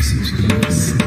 Cristo.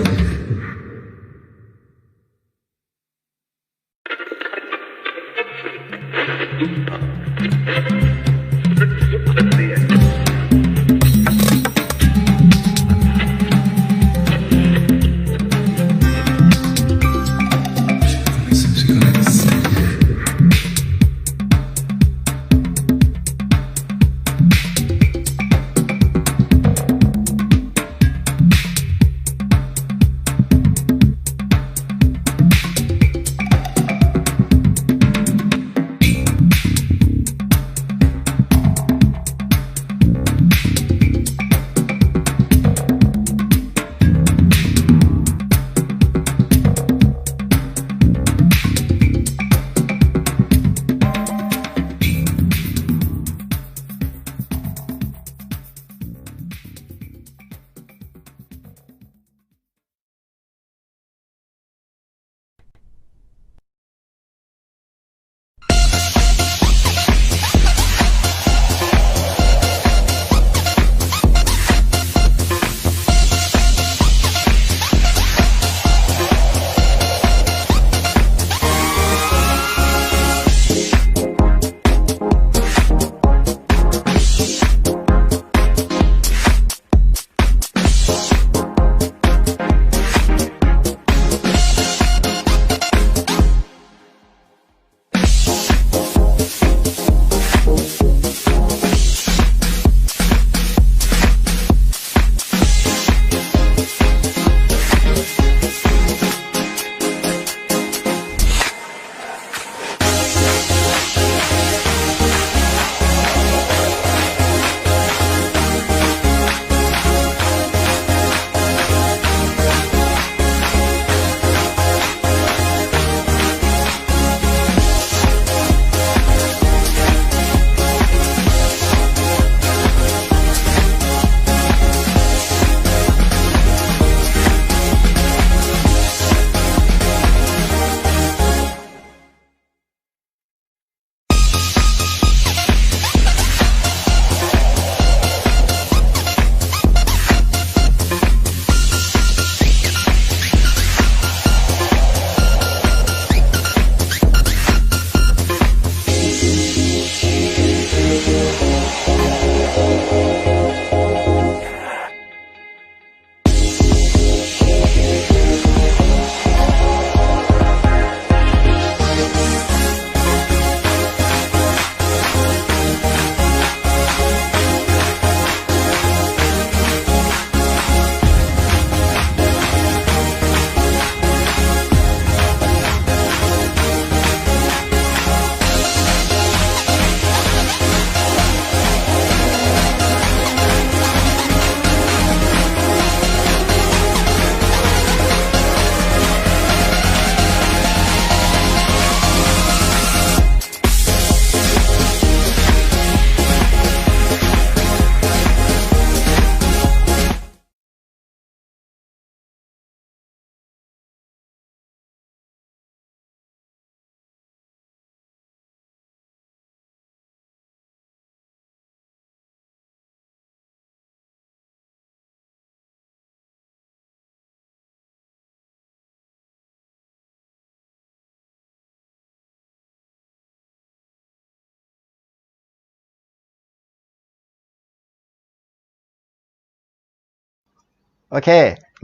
โอเค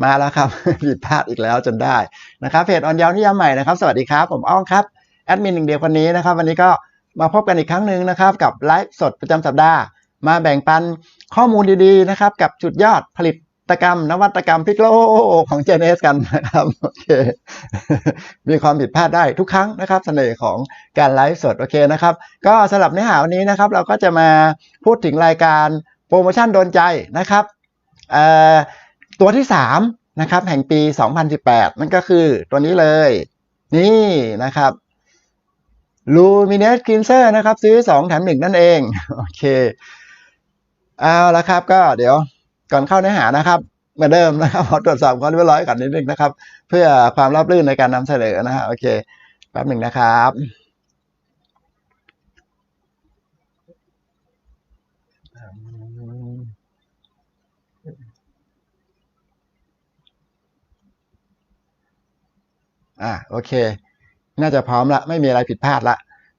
มาแล้วครับ ผิดพลาดอีกแล้วจนได้นะครับเพจออนยาวนิยามใหม่นะครับ สวัสดีครับ ผมอ้องครับ แอดมินหนึ่งเดียวคนนี้นะครับ วันนี้ก็มาพบกันอีกครั้งหนึ่งนะครับ กับไลฟ์สดประจำสัปดาห์ มาแบ่งปันข้อมูลดีๆนะครับ กับจุดยอดผลิตกรรม นวัตกรรมพลิกโลกของ JNS กันนะครับโอเคมีความผิดพลาดได้ทุกครั้งนะครับเสน่ห์ของการไลฟ์สดโอเคนะครับ ก็สำหรับเนื้อหาวันนี้นะครับ เราก็จะมาพูดถึงรายการโปรโมชั่นโดนใจนะครับเอ่อ ตัวที่3นะครับแห่งปี 2018 นั่นก็คือตัวนี้เลย นี่นะครับ Luminous Cleanser นะครับ ซื้อ 2 แถม 1 นั่นเอง โอเค เอาละครับก็เดี๋ยวก่อนเข้าเนื้อหานะครับเหมือนเดิมนะครับขอตรวจสอบความเรียบร้อยก่อนนิดนึงนะครับ เพื่อความราบรื่นในการนำเสนอนะฮะโอเคแป๊บหนึ่งนะครับ อ่าโอเค น่าจะพร้อมละไม่มีอะไรผิดพลาดละ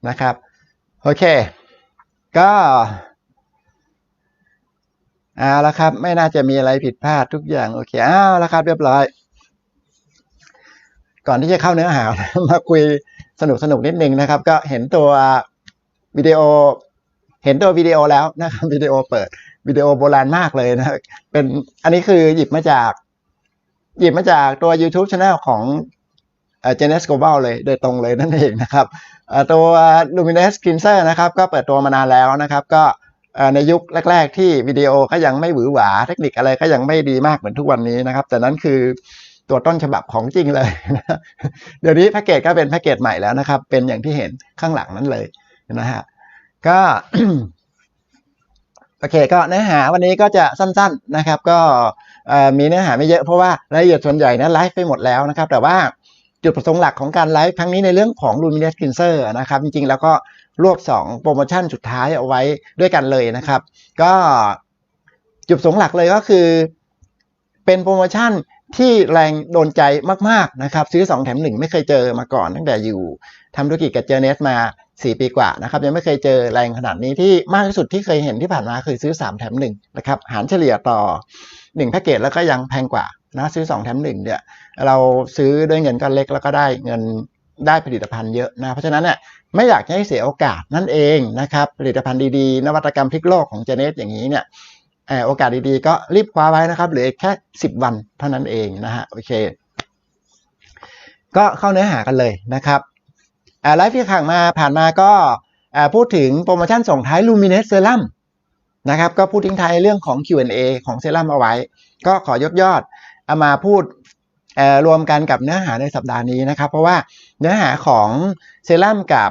นะครับ โอเค ก็เอาละครับ ไม่น่าจะมีอะไรผิดพลาดทุกอย่าง โอเคอ้าล้วครับ เรียบร้อย ก่อนที่จะเข้าเนื้อหา มาคุยสนุกสนุกนิดนึงนะครับ ก็เห็นตัววิดีโอ เห็นตัววิดีโอแล้วนะครับวิดีโอเปิดวิดีโอโบราณมากเลยนะเป็นอันนี้คือหยิบมาจาก หยิบมาจากตัว YouTube Channel ของ เอ่อ Genes Global เลยโดยตรงเลยนั่นเองนะครับตัว Luminous Cleanser นะครับก็เปิดตัวมานานแล้วนะครับก็ในยุคแรก ๆ ที่วิดีโอก็ยังไม่หวือหวาเทคนิคอะไรก็ยังไม่ดีมากเหมือนทุกวันนี้นะครับ แต่นั้นคือตัวต้นฉบับของจริงเลย เดี๋ยวนี้แพ็กเกจก็เป็นแพ็กเกจใหม่แล้วนะครับ เป็นอย่างที่เห็นข้างหลังนั้นเลยนะฮะก็โอเคก็เนื้อหาวันนี้ก็จะสั้น ๆนะครับ ก็มีเนื้อหาไม่เยอะเพราะว่ารายละเอียดส่วนใหญ่นะไลฟ์ไปหมดแล้วนะครับ แต่ว่า จุดประสงค์หลักของการไลฟ์ครั้งนี้ในเรื่องของ Luminous Cleanser นะครับ จริงๆ แล้วก็รวบ 2 โปรโมชั่นสุดท้ายเอาไว้ด้วยกันเลยนะครับ ก็จุดประสงค์หลักเลยก็คือ เป็นโปรโมชั่นที่แรงโดนใจมากๆนะครับ ซื้อ 2 แถม 1 ไม่เคยเจอมาก่อน ตั้งแต่อยู่ทำธุรกิจกับเจเนสมา 4 ปีกว่านะครับ ยังไม่เคยเจอแรงขนาดนี้ที่มากที่สุดที่เคยเห็นที่ผ่านมาคือซื้อ 3 แถม 1 นะครับ หารเฉลี่ยต่อ 1แพ็กเกจแล้วก็ยังแพงกว่านะซื้อ 2 แถม1เนี่ยเราซื้อด้วยเงินก้อนเล็กแล้วก็ได้เงินได้ผลิตภัณฑ์เยอะนะเพราะฉะนั้นเนี่ยไม่อยากให้เสียโอกาสนั่นเองนะครับผลิตภัณฑ์ดีๆ นวัตกรรมพลิกโลกของเจเนสอย่างนี้เนี่ยโอกาสดีๆ ก็รีบคว้าไว้นะครับเหลือแค่ 10 วันเท่านั้นเองนะฮะโอเค ก็เข้าเนื้อหากันเลยนะครับอ่าไลฟ์ที่ข่างมาผ่านมาก็พูดถึงโปรโมชั่นส่งท้าย Luminous Serum น นะครับ ก็พูดทิ้งท้ายเรื่องของ Q&A ของเซรั่มเอาไว้ ก็ขอยกยอดเอามาพูดรวมกันกับเนื้อหาในสัปดาห์นี้นะครับ เพราะว่าเนื้อหาของเซรั่มกับ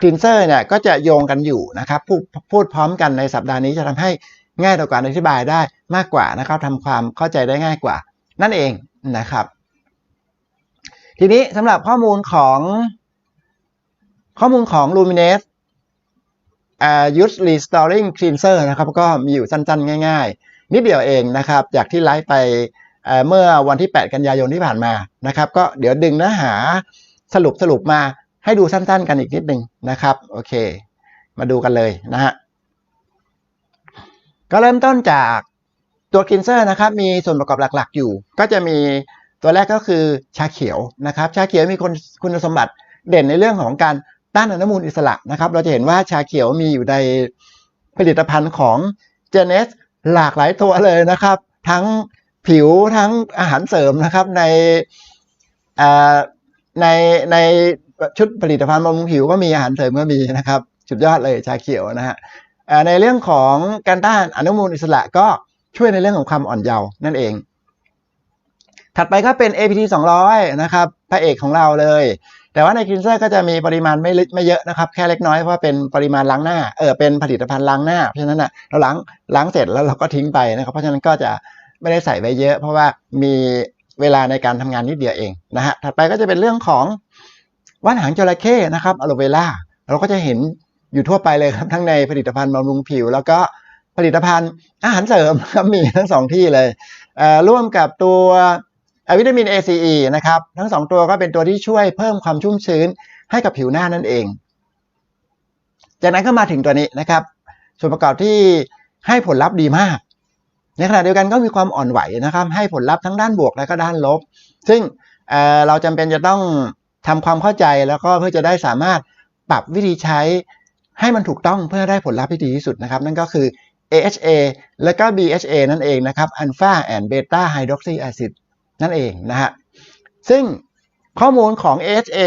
คลีนเซอร์เนี่ยก็จะโยงกันอยู่นะครับพูดพูดพร้อมกันในสัปดาห์นี้จะทำให้ง่ายต่อการอธิบายได้มากกว่านะครับทำความเข้าใจได้ง่ายกว่า นั่นเองนะครับ ทีนี้สำหรับข้อมูลของข้อมูลของ Luminous อ่า Use Restoring Cleanser นะครับก็มีอยู่สั้นๆ ง่ายๆ นิดเดียวเองนะครับ จากที่ไลฟ์ไปเอ่อเมื่อวันที่ 8 กันยายนที่ผ่านมานะครับ ก็เดี๋ยวดึงเนื้อหาสรุปสรุปมาให้ดูสั้นๆ กันอีกนิดนึงนะครับโอเค มาดูกันเลยนะฮะก็เริ่มต้นจากตัวคลีนเซอร์นะครับมีส่วนประกอบหลักๆ อยู่ ก็จะมีตัวแรกก็คือชาเขียวนะครับ ชาเขียวมีคุณสมบัติเด่นในเรื่องของการ ต้านอนุมูลอิสระนะครับ เราจะเห็นว่าชาเขียวมีอยู่ในผลิตภัณฑ์ของเจเนสหลากหลายตัวเลยนะครับ ทั้งผิวทั้งอาหารเสริมนะครับในในในชุดผลิตภัณฑ์บำรุงผิวก็มีอาหารเสริมก็มีนะครับสุดยอดเลยชาเขียวนะฮะในเรื่องของการต้านอนุมูลอิสระก็ช่วยในเรื่องของความอ่อนเยาว์นั่นเอง ถัดไปก็เป็น APT 200 นะครับพระเอกของเราเลย แต่ว่าในคลีนเซอร์ก็จะมีปริมาณไม่ลึกไม่เยอะนะครับ แค่เล็กน้อยเพราะว่าเป็นปริมาณล้างหน้าเออเป็นผลิตภัณฑ์ล้างหน้าเพราะฉะนั้นอะเราล้างล้างเสร็จแล้วเราก็ทิ้งไปนะครับ เพราะฉะนั้นก็จะไม่ได้ใส่ไว้เยอะ เพราะว่ามีเวลาในการทำงานนิดเดียวเองนะฮะถัดไปก็จะเป็นเรื่องของว่านหางจระเข้นะครับอะโลเวล่าเราก็จะเห็นอยู่ทั่วไปเลยครับทั้งในผลิตภัณฑ์บำรุงผิว แล้วก็ผลิตภัณฑ์อาหารเสริมครับมีทั้งสองที่เลยเอ่อร่วมกับตัว วิตามิน ACE นะครับ ทั้งสองตัวก็เป็นตัวที่ช่วยเพิ่มความชุ่มชื้นให้กับผิวหน้านั่นเอง จากนั้นก็มาถึงตัวนี้นะครับ ส่วนประกอบที่ให้ผลลัพธ์ดีมาก ในขณะเดียวกันก็มีความอ่อนไหวนะครับ ให้ผลลัพธ์ทั้งด้านบวกและก็ด้านลบ ซึ่งเเราจำเป็นจะต้องทำความเข้าใจแล้วก็เพื่อจะได้สามารถปรับวิธีใช้ให้มันถูกต้องเพื่อได้ผลลัพธ์ที่ดีที่สุดนะครับ นั่นก็คือ AHA แล้วก็ BHA นั่นเองนะครับ Alpha and Beta Hydroxy Acid นั่ นั่นเองนะฮะซึ่งข้อมูลของ HA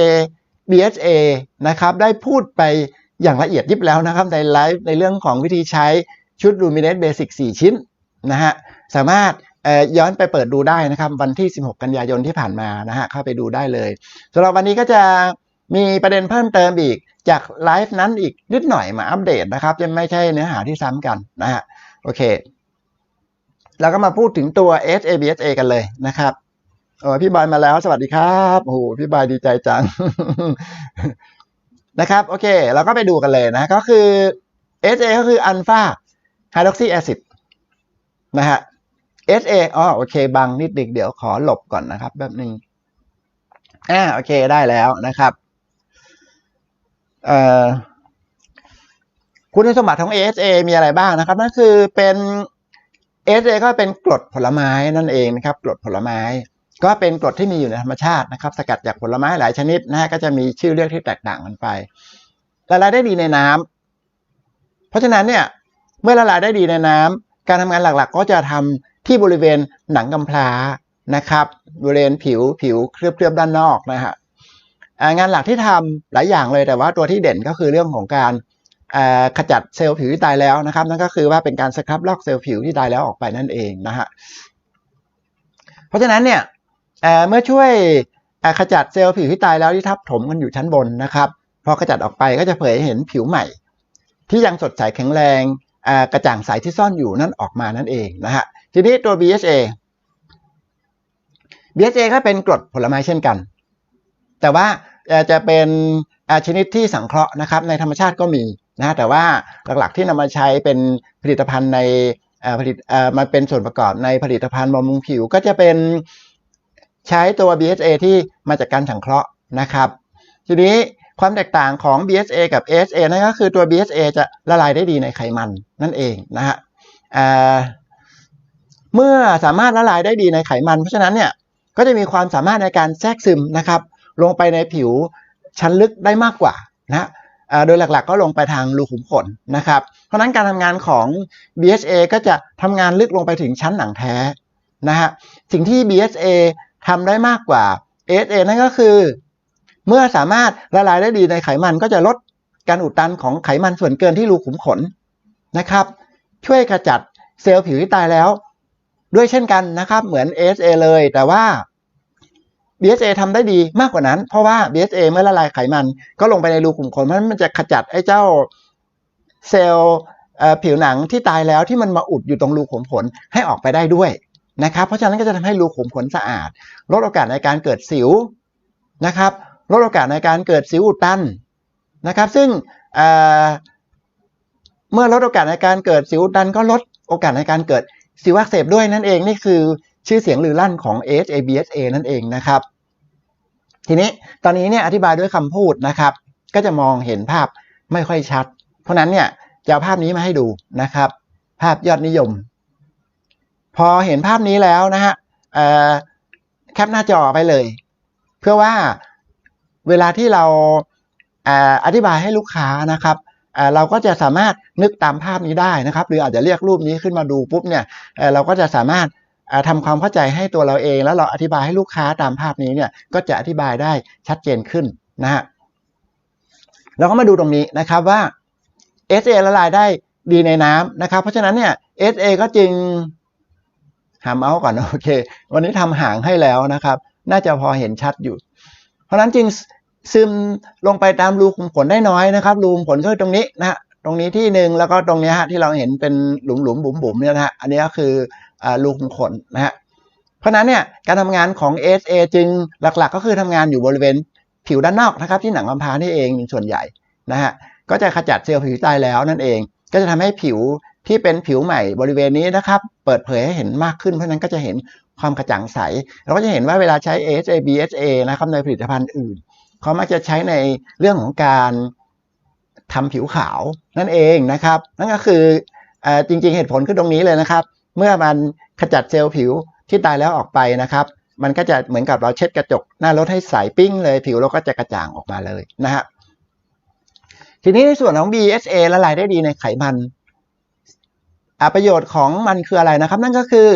BHA นะครับได้พูดไปอย่างละเอียดยิบแล้วนะครับในไลฟ์ในเรื่องของวิธีใช้ชุด Luminous Basic 4 ชิ้นนะฮะสามารถย้อนไปเปิดดูได้นะครับวันที่ 16 กันยายนที่ผ่านมานะฮะเข้าไปดูได้เลยสำหรับวันนี้ก็จะมีประเด็นเพิ่มเติมอีกจากไลฟ์นั้นอีกนิดหน่อยมาอัปเดตนะครับจะไม่ใช่เนื้อหาที่ซ้ำกันนะฮะโอเค แล้วก็มาพูดถึงตัว SABSA กันเลยนะครับโอ้พี่บอยมาแล้ว สวัสดีครับโอ้โหพี่บอยดีใจจังนะครับ โอเค เราก็ไปดูกันเลยนะ ก็คือ SA ก็คืออัลฟาไฮดรอกซีแอซิดนะฮะ SA อ๋อโอเคบางนิดนึงเดี๋ยวขอหลบก่อนนะครับแบบนึงอ่าโอเคได้แล้วนะครับเอ่อคุณสมบัติของ ASA มีอะไรบ้างนะครับ นั่นคือเป็น ASA ก็เป็นกรดผลไม้นั่นเองนะครับกรดผลไม้ ก็เป็นกรดที่มีอยู่ในธรรมชาตินะครับ สกัดจากผลไม้หลายชนิดนะฮะก็จะมีชื่อเรียกที่แตกต่างกันไปละลายได้ดีในน้ำเพราะฉะนั้นเนี่ยเมื่อละลายได้ดีในน้ำการทำงานหลักๆ ก็จะทำที่บริเวณหนังกำพร้านะครับ บริเวณผิวผิวเคลือบๆด้านนอกนะฮะงานหลักที่ทำหลายอย่างเลยแต่ว่าตัวที่เด่นก็คือเรื่องของการ ขจัดเซลล์ผิวที่ตายแล้วนะครับ นั่นก็คือว่าเป็นการสครับลอกเซลล์ผิวที่ตายแล้วออกไปนั่นเองนะฮะเพราะฉะนั้นเนี่ยเมื่อช่วยขจัดเซลล์ผิวที่ตายแล้วที่ทับถมกันอยู่ชั้นบนนะครับพอขจัดออกไปก็จะเผยเห็นผิวใหม่ ที่ยังสดใสแข็งแรงกระจ่างใสที่ซ่อนอยู่นั่นออกมานั่นเองนะฮะทีนี้ตัว BHA BHA ก็เป็นกรดผลไม้เช่นกัน แต่ว่าจะเป็นชนิดที่สังเคราะห์นะครับในธรรมชาติก็มี นะแต่ว่าหลักๆที่นำมาใช้เป็นผลิตภัณฑ์ในผลิตมาเป็นส่วนประกอบในผลิตภัณฑ์บำรุงผิวก็จะเป็นใช้ตัว BHA ที่มาจากการสังเคราะห์นะครับ ทีนี้ความแตกต่างของ BHA กับ AHA นั่นก็คือตัว BHA จะละลายได้ดีในไขมันนั่นเองนะฮะเมื่อสามารถละลายได้ดีในไขมัน เพราะฉะนั้นเนี่ยก็จะมีความสามารถในการแทรกซึมนะครับ ลงไปในผิวชั้นลึกได้มากกว่านะ โดยหลักๆ ก็ลงไปทางรูขุมขนนะครับ เพราะนั้นการทำงานของ BHA ก็จะทำงานลึกลงไปถึงชั้นหนังแท้นะฮะสิ่งที่ BHA ทำได้มากกว่า AHA นั่นก็คือ เมื่อสามารถละลายได้ดีในไขมันก็จะลดการอุดตันของไขมันส่วนเกินที่รูขุมขนนะครับ ช่วยขจัดเซลล์ผิวที่ตายแล้ว ด้วยเช่นกันนะครับ เหมือน AHA เลยแต่ว่า BHA ทำได้ดีมากกว่านั้น เพราะว่า BHA เมื่อละลายไขมัน ก็ลงไปในรูขุมขนมันมันจะขจัดไอ้เจ้าเซลล์ผิวหนังที่ตายแล้วที่มันมาอุดอยู่ตรงรูขุมขนให้ออกไปได้ด้วยนะครับ เพราะฉะนั้นก็จะทำให้รูขุมขนสะอาด ลดโอกาสในการเกิดสิวนะครับลดโอกาสในการเกิดสิวอุดตันนะครับ ซึ่งเมื่อลดโอกาสในการเกิดสิวอุดตัน ก็ลดโอกาสในการเกิดสิวอักเสบด้วยนั่นเองนี่คือ ชื่อเสียงลือลั่นของ AHA BHA นั่นเองนะครับ ทีนี้ตอนนี้เนี่ยอธิบายด้วยคำพูดนะครับ ก็จะมองเห็นภาพไม่ค่อยชัด เพราะนั้นเนี่ยจะเอาภาพนี้มาให้ดูนะครับ ภาพยอดนิยม พอเห็นภาพนี้แล้วนะฮะแคปหน้าจอไปเลย เพื่อว่าเวลาที่เราอธิบายให้ลูกค้านะครับเราก็จะสามารถนึกตามภาพนี้ได้นะครับ หรืออาจจะเรียกรูปนี้ขึ้นมาดูปุ๊บเนี่ยเราก็จะสามารถ ทำความเข้าใจให้ตัวเราเอง แล้วเราอธิบายให้ลูกค้าตามภาพนี้เนี่ยก็จะอธิบายได้ชัดเจนขึ้นนะฮะเราก็มาดูตรงนี้นะครับว่า SA ละลายได้ดีในน้ำนะครับ เพราะฉะนั้นเนี่ย SA ก็จึงหาเมาส์ก่อนโอเค วันนี้ทำหางให้แล้วนะครับ น่าจะพอเห็นชัดอยู่ เพราะนั้นจึงซึมลงไปตามรูขุมขนได้น้อยนะครับ รูขุมขนก็ตรงนี้นะฮะตรงนี้ที่หนึ่งแล้วก็ตรงนี้ฮะที่เราเห็นเป็นหลุมหลุมบุ๋มบุ๋มเนี่ยนะฮะอันนี้ก็คือ รูขุมขนนะฮะเพราะนั้นเนี่ยการทำงานของ SA จึงหลักๆ ก็คือทำงานอยู่บริเวณผิวด้านนอกนะครับที่หนังลำพร้านี่เองส่วนใหญ่นะฮะก็จะขจัดเซลล์ผิวตายแล้วนั่นเอง ก็จะทำให้ผิวที่เป็นผิวใหม่บริเวณนี้นะครับเปิดเผยให้เห็นมากขึ้น เพราะนั้นก็จะเห็นความกระจ่างใส เราก็จะเห็นว่าเวลาใช้ AHA BHA นะครับในผลิตภัณฑ์อื่นเขามักจะใช้ในเรื่องของการทำผิวขาวนั่นเองนะครับนั่นก็คือจริงๆเหตุผลคือตรงนี้เลยนะครับ เมื่อมันขจัดเซลล์ผิวที่ตายแล้วออกไปนะครับ มันก็จะเหมือนกับเราเช็ดกระจก หน้ารถให้ใสปิ้งเลยผิวเราก็จะกระจ่างออกมาเลยนะฮะทีนี้ในส่วนของ BSA ละลายได้ดีในไขมันประโยชน์ของมันคืออะไรนะครับ นั่นก็คือ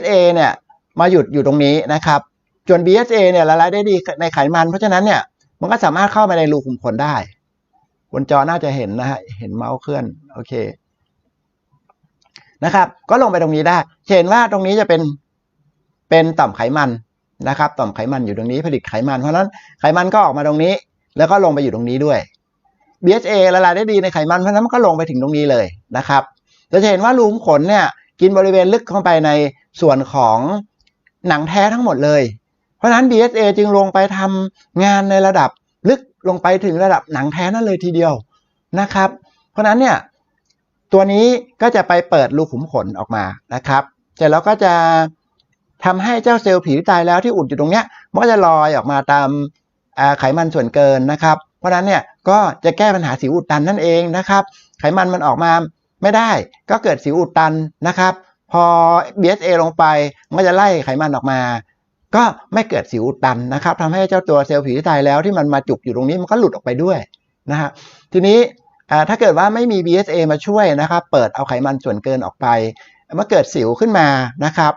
SA เนี่ยมาหยุดอยู่ตรงนี้นะครับจน BSA เนี่ยละลายได้ดีในไขมัน เพราะฉะนั้นเนี่ยมันก็สามารถเข้าไปในรูขุมขนได้ บนจอน่าจะเห็นนะฮะเห็นเมาส์เคลื่อนโอเค นะครับ ก็ลงไปตรงนี้ได้ เห็นว่าตรงนี้จะเป็นเป็นต่อมไขมันนะครับ ต่อมไขมันอยู่ตรงนี้ผลิตไขมัน เพราะฉะนั้นไขมันก็ออกมาตรงนี้ แล้วก็ลงไปอยู่ตรงนี้ด้วย BHA ละลายได้ดีในไขมันเพราะฉะนั้นมันก็ลงไปถึงตรงนี้เลยนะครับจะเห็นว่ารูมขนเนี่ยกินบริเวณลึกเข้าไปในส่วนของหนังแท้ทั้งหมดเลย เพราะฉะนั้น BHA จึงลงไปทำงานในระดับลึกลงไปถึงระดับหนังแท้นั่นเลยทีเดียวนะครับ เพราะฉะนั้นเนี่ย ตัวนี้ก็จะไปเปิดรูขุมขนออกมานะครับเสร็จแล้วก็จะทำให้เจ้าเซลล์ผิวที่ตายแล้วที่อุดอยู่ตรงเนี้ยมันก็จะลอยออกมาตามไขมันส่วนเกินนะครับ เพราะฉะนั้นเนี่ยก็จะแก้ปัญหาสิวอุดตันนั่นเองนะครับ ไขมันมันออกมาไม่ได้ก็เกิดสิวอุดตันนะครับ พอ BSA ลงไปมันก็จะไล่ไขมันออกมา ก็ไม่เกิดสิวอุดตันนะครับทำให้เจ้าตัวเซลล์ผิวที่ตายแล้วที่มันมาจุกอยู่ตรงนี้มันก็หลุดออกไปด้วยนะฮะทีนี้ ถ้าเกิดว่าไม่มี BSA มาช่วยนะครับ เปิดเอาไขมันส่วนเกินออกไป เมาเกิดสิวขึ้นมานะครับ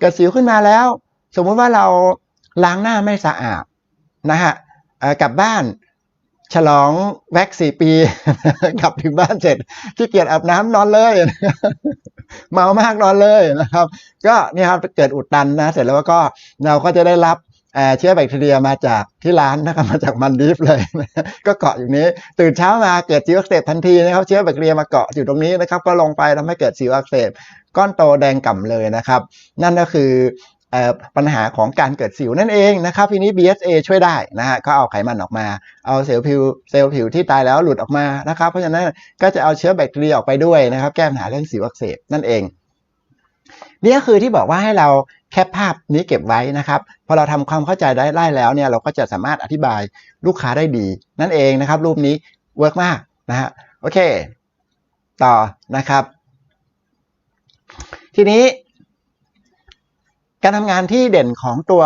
เกิดสิวขึ้นมาแล้ว สมมุติว่าเราล้างหน้าไม่สะอาดนะฮะกลับบ้านฉลองแว็กสี่ปี กลับถึงบ้านเสร็จที่เกียจอาบน้ำนอนเลย เมามากนอนเลยนะครับ ก็เนี่ยครับเกิดอุดตันนะ เสร็จแล้วก็เราก็จะได้รับ เอ่อเชื้อแบคทีเรียมาจากที่ร้านนะครับมาจากมันดีฟเลย ก็เกาะอยู่นี้ ตื่นเช้ามาเกิดสิวอักเสบทันทีนะครับเชื้อแบคทีเรียมาเกาะอยู่ตรงนี้นะครับ ก็ลงไปทำให้เกิดสิวอักเสบก้อนโตแดงก่ำเลยนะครับ นั่นก็คือเอ่อปัญหาของการเกิดสิวนั่นเองนะครับทีนี้ BSA ช่วยได้นะฮะก็เอาไขมันออกมา เอาเซลล์ผิวเซลล์ผิวที่ตายแล้วหลุดออกมานะครับ เพราะฉะนั้นก็จะเอาเชื้อแบคทีเรียออกไปด้วยนะครับ แก้ปัญหาเรื่องสิวอักเสบนั่นเองนี่ก็คือที่บอกว่าให้เรา แคปภาพนี้เก็บไว้นะครับ พอเราทำความเข้าใจได้ได้แล้วเนี่ยเราก็จะสามารถอธิบายลูกค้าได้ดี นั่นเองนะครับ รูปนี้เวิร์กมากนะฮะโอเค ต่อนะครับ ทีนี้ การทำงานที่เด่นของตัว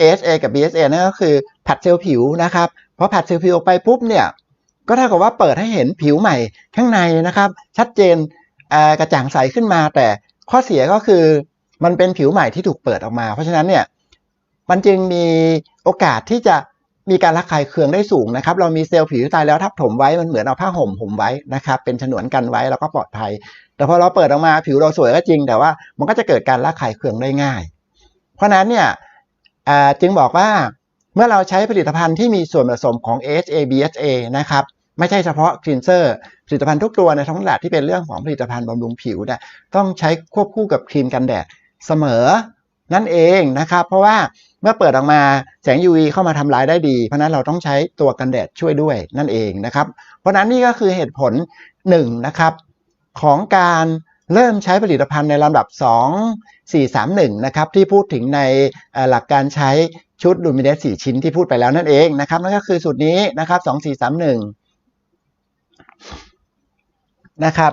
ASA กับ BSA นั่นก็คือผัดเซลล์ผิวนะครับพอผัดเซลล์ผิวออกไปปุ๊บเนี่ยก็เท่ากับว่าเปิดให้เห็นผิวใหม่ข้างในนะครับ ชัดเจนกระจ่างใสขึ้นมาแต่ข้อเสียก็คือ มันเป็นผิวใหม่ที่ถูกเปิดออกมา เพราะฉะนั้นเนี่ยมันจึงมีโอกาสที่จะมีการระคายเคืองได้สูงนะครับ เรามีเซลล์ผิวตายแล้วทับถมไว้มันเหมือนเอาผ้าห่มห่มไว้นะครับ เป็นฉนวนกันไว้แล้วก็ปลอดภัย แต่พอเราเปิดออกมาผิวเราสวยก็จริง แต่ว่ามันก็จะเกิดการระคายเคืองได้ง่าย เพราะนั้นเนี่ยจึงบอกว่าเมื่อเราใช้ผลิตภัณฑ์ที่มีส่วนผสมของ HA BHA นะครับไม่ใช่เฉพาะคลีนเซอร์ผลิตภัณฑ์ทุกตัวในท้องตลาดที่เป็นเรื่องของผลิตภัณฑ์บำรุงผิวเนี่ยต้องใช้ควบคู่กับครีมกันแดด เสมอนั่นเองนะครับ เพราะว่าเมื่อเปิดออกมาแสง UV เข้ามาทำลายได้ดี เพราะนั้นเราต้องใช้ตัวกันแดดช่วยด้วยนั่นเองนะครับ เพราะนั้นนี่ก็คือเหตุผล1นะครับของการเริ่มใช้ผลิตภัณฑ์ในลำดับ 2 4 3 1 นะครับที่พูดถึงในหลักการใช้ชุดลูมิเนส4ชิ้นที่พูดไปแล้วนั่นเองนะครับนั่นก็คือสูตรนี้นะครับ 2 4 3 1 นะครับ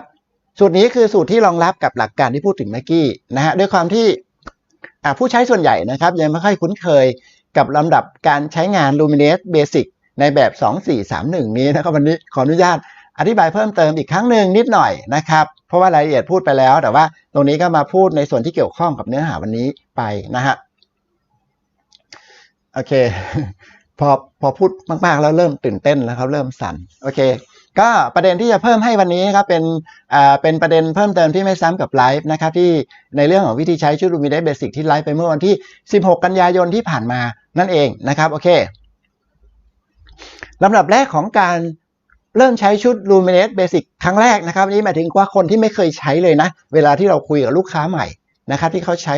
สูตรนี้คือสูตรที่รองรับกับหลักการที่พูดถึงเมื่อกี้นะฮะด้วยความที่ผู้ใช้ส่วนใหญ่นะครับ ยังไม่ค่อยคุ้นเคยกับลำดับการใช้งาน Luminous Basic ในแบบ 2431 นี้นะครับวันนี้ขออนุญาตอธิบายเพิ่มเติมอีกครั้งหนึ่งนิดหน่อยนะครับ เพราะว่ารายละเอียดพูดไปแล้ว แต่ว่าตรงนี้ก็มาพูดในส่วนที่เกี่ยวข้องกับเนื้อหาวันนี้ไปนะฮะโอเค พอพอพูดมากๆแล้วเริ่มตื่นเต้นแล้วครับเริ่มสั่นโอเค ก็ประเด็นที่จะเพิ่มให้วันนี้ครับเป็นอ่าเป็นประเด็นเพิ่มเติมที่ไม่ซ้ำกับไลฟ์นะครับที่ในเรื่องของวิธีใช้ชุดรูมิเดสเบสิกที่ไลฟ์ไปเมื่อวันที่ 16 กันยายนที่ผ่านมานั่นเองนะครับโอเคลำดับแรกของการเริ่มใช้ชุด Luminous Basic ครั้งแรกนะครับนี่หมายถึงว่าคนที่ไม่เคยใช้เลยนะ เวลาที่เราคุยกับลูกค้าใหม่นะครับที่เขาใช้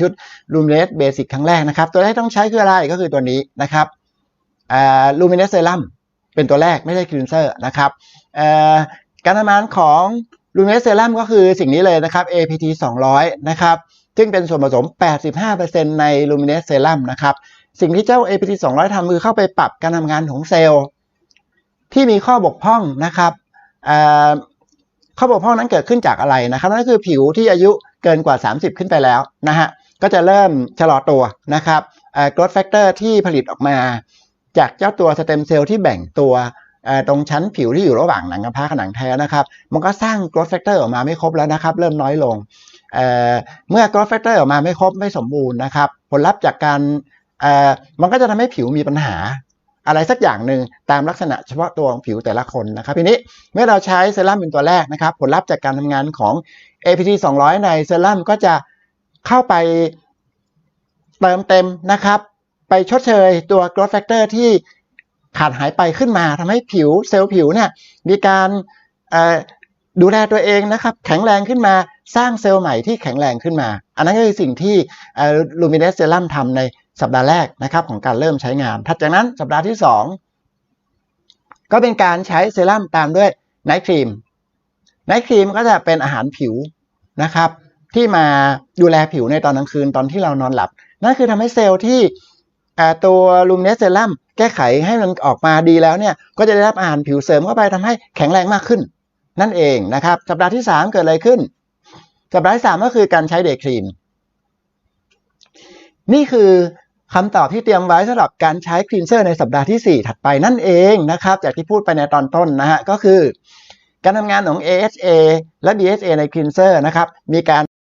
ชุด Luminous Basic ครั้งแรกนะครับ ตัวแรกต้องใช้คืออะไรก็คือตัวนี้นะครับ Luminous Serum เป็นตัวแรกไม่ใช่คลีนเซอร์นะครับการทำงานของ Luminous Serum ก็คือสิ่งนี้เลยนะครับ APT 200 นะครับ ซึ่งเป็นส่วนผสม 85%ใน Luminous Serum นะครับ สิ่งที่เจ้า APT 200 ทำคือเข้าไปปรับการทำงานของเซลล์ ที่มีข้อบกพร่องนะครับข้อบกพร่องนั้นเกิดขึ้นจากอะไรนะครับนั่นคือผิวที่อายุเกินกว่า 30 ขึ้นไปแล้วนะฮะก็จะเริ่มชะลอตัวนะครับ growth factor ที่ผลิตออกมา จากเจ้าตัวสเต็มเซลล์ที่แบ่งตัวตรงชั้นผิวที่อยู่ระหว่างหนังกระพร้ากับหนังแท้นะครับ มันก็สร้าง growth factor ออกมาไม่ครบแล้วนะครับ เริ่มน้อยลงเเมื่อ growth factor ออกมาไม่ครบไม่สมบูรณ์นะครับ ผลลัพธ์จากการมันก็จะทำให้ผิวมีปัญหา อะไรสักอย่างหนึ่งตามลักษณะเฉพาะตัวของผิวแต่ละคนนะครับทีนี้เมื่อเราใช้เซรั่มเป็นตัวแรกนะครับ ผลลัพธ์จากการทำงานของ APT 200 ในเซรั่มก็จะเข้าไปเติมเต็มนะครับ ไปชดเชยตัว growth factor ที่ขาดหายไปขึ้นมาทำให้ผิวเซลล์ผิวเนี่ยมีการดูแลตัวเองนะครับแข็งแรงขึ้นมาสร้างเซลล์ใหม่ที่แข็งแรงขึ้นมา อันนั้นก็คือสิ่งที่ลูมิเนสเซรั่มทำในสัปดาห์แรกนะครับของการเริ่มใช้งานถัดจากนั้นสัปดาห์ที่ 2 ก็เป็นการใช้เซรั่มตามด้วยไนท์ครีมไนท์ครีมก็จะเป็นอาหารผิวนะครับที่มาดูแลผิวในตอนกลางคืนตอนที่เรานอนหลับ นั่นคือทำให้เซลล์ที่ ตัวลูมิเนสเซรั่มแก้ไขให้มันออกมาดีแล้วเนี่ยก็จะได้รับอาหารผิวเสริมเข้าไปทำให้แข็งแรงมากขึ้น นั่นเองนะครับ สัปดาห์ที่ 3 เกิดอะไรขึ้น สัปดาห์ที่3ก็คือการใช้เดย์ครีม นี่คือคำตอบที่เตรียมไว้สำหรับการใช้คลีนเซอร์ในสัปดาห์ที่ 4 ถัดไปนั่นเองนะครับ จากที่พูดไปในตอนต้นนะฮะก็คือ การทำงานของ AHA และ BHA ในคลีนเซอร์นะครับมีการ